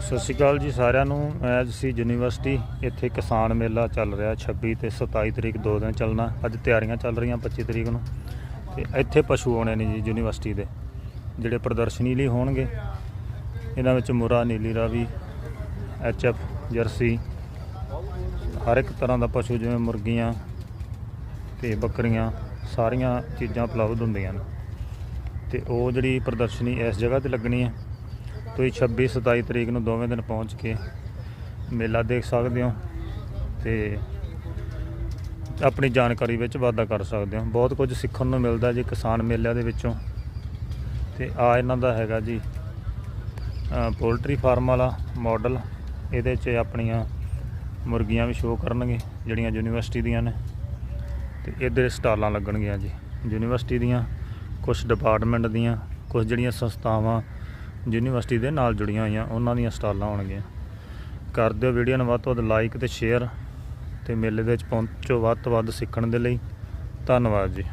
ਸਤਿ ਸ਼੍ਰੀ ਅਕਾਲ ਜੀ ਸਾਰਿਆਂ ਨੂੰ। ਮੈਂ ਸੀ ਯੂਨੀਵਰਸਿਟੀ, ਇੱਥੇ ਕਿਸਾਨ ਮੇਲਾ ਚੱਲ ਰਿਹਾ 26 ਤੇ 27 ਤਰੀਕ ਦੋ ਦਿਨ ਚੱਲਣਾ। ਅੱਜ ਤਿਆਰੀਆਂ ਚੱਲ ਰਹੀਆਂ 25 ਤਰੀਕ ਨੂੰ। ਤੇ ਇੱਥੇ ਪਸ਼ੂ ਆਉਣੇ ਨੇ ਜੀ ਯੂਨੀਵਰਸਿਟੀ ਦੇ, ਜਿਹੜੇ ਪ੍ਰਦਰਸ਼ਨੀ ਲਈ ਹੋਣਗੇ। ਇਹਨਾਂ ਵਿੱਚ ਮੁਰਾ, ਨੀਲੀ ਰਾਵੀ ਐਚਐਫ ਜਰਸੀ, ਹਰ ਇੱਕ ਤਰ੍ਹਾਂ ਦਾ ਪਸ਼ੂ ਜਿਵੇਂ ਮੁਰਗੀਆਂ ਤੇ ਬੱਕਰੀਆਂ, ਸਾਰੀਆਂ ਚੀਜ਼ਾਂ ਉਪਲਬਧ ਹੁੰਦੀਆਂ ਨੇ। ਤੇ ਉਹ ਜਿਹੜੀ ਪ੍ਰਦਰਸ਼ਨੀ ਇਸ ਜਗ੍ਹਾ ਤੇ ਲੱਗਣੀ ਹੈ ਤੁਸੀਂ 26 27 ਤਰੀਕ ਨੂੰ ਦੋਵੇਂ ਦਿਨ ਪਹੁੰਚ ਕੇ ਮੇਲਾ ਦੇਖ ਸਕਦੇ ਹੋ ਤੇ ਆਪਣੀ ਜਾਣਕਾਰੀ ਵਿੱਚ ਵਾਧਾ ਕਰ ਸਕਦੇ ਹੋ। ਬਹੁਤ ਕੁਝ ਸਿੱਖਣ ਨੂੰ ਮਿਲਦਾ ਜੀ ਕਿਸਾਨ ਮੇਲਿਆਂ ਦੇ ਵਿੱਚੋਂ। ਤੇ ਆ ਇਹਨਾਂ ਦਾ ਹੈਗਾ ਜੀ ਪੋਲਟਰੀ ਫਾਰਮ ਵਾਲਾ ਮਾਡਲ ਇਹਦੇ 'ਚ ਆਪਣੀਆਂ ਮੁਰਗੀਆਂ ਵੀ ਸ਼ੋਅ ਕਰਨਗੇ, ਜਿਹੜੀਆਂ ਯੂਨੀਵਰਸਿਟੀ ਦੀਆਂ ਨੇ। ਤੇ ਇਹਦੇ ਸਟਾਲਾਂ ਲੱਗਣਗੀਆਂ ਜੀ। ਯੂਨੀਵਰਸਿਟੀ ਦੀਆਂ ਕੁਝ ਡਿਪਾਰਟਮੈਂਟ ਦੀਆਂ ਕੁਝ ਜਿਹੜੀਆਂ ਸੰਸਥਾਵਾਂ ਯੂਨੀਵਰਸਿਟੀ ਦੇ ਨਾਲ ਜੁੜੀਆਂ ਹੋਈਆਂ, ਉਹਨਾਂ ਦੀਆਂ ਸਟਾਲਾਂ ਹੋਣਗੀਆਂ। ਕਰ ਦਿਓ ਵੀਡੀਓ ਨੂੰ ਵੱਧ ਤੋਂ ਵੱਧ ਲਾਈਕ ਤੇ ਸ਼ੇਅਰ ਤੇ ਮੇਲੇ ਦੇ ਵਿੱਚ ਪਹੁੰਚੋ ਵੱਧ ਤੋਂ ਵੱਧ ਸਿੱਖਣ ਦੇ ਲਈ। ਧੰਨਵਾਦ ਜੀ।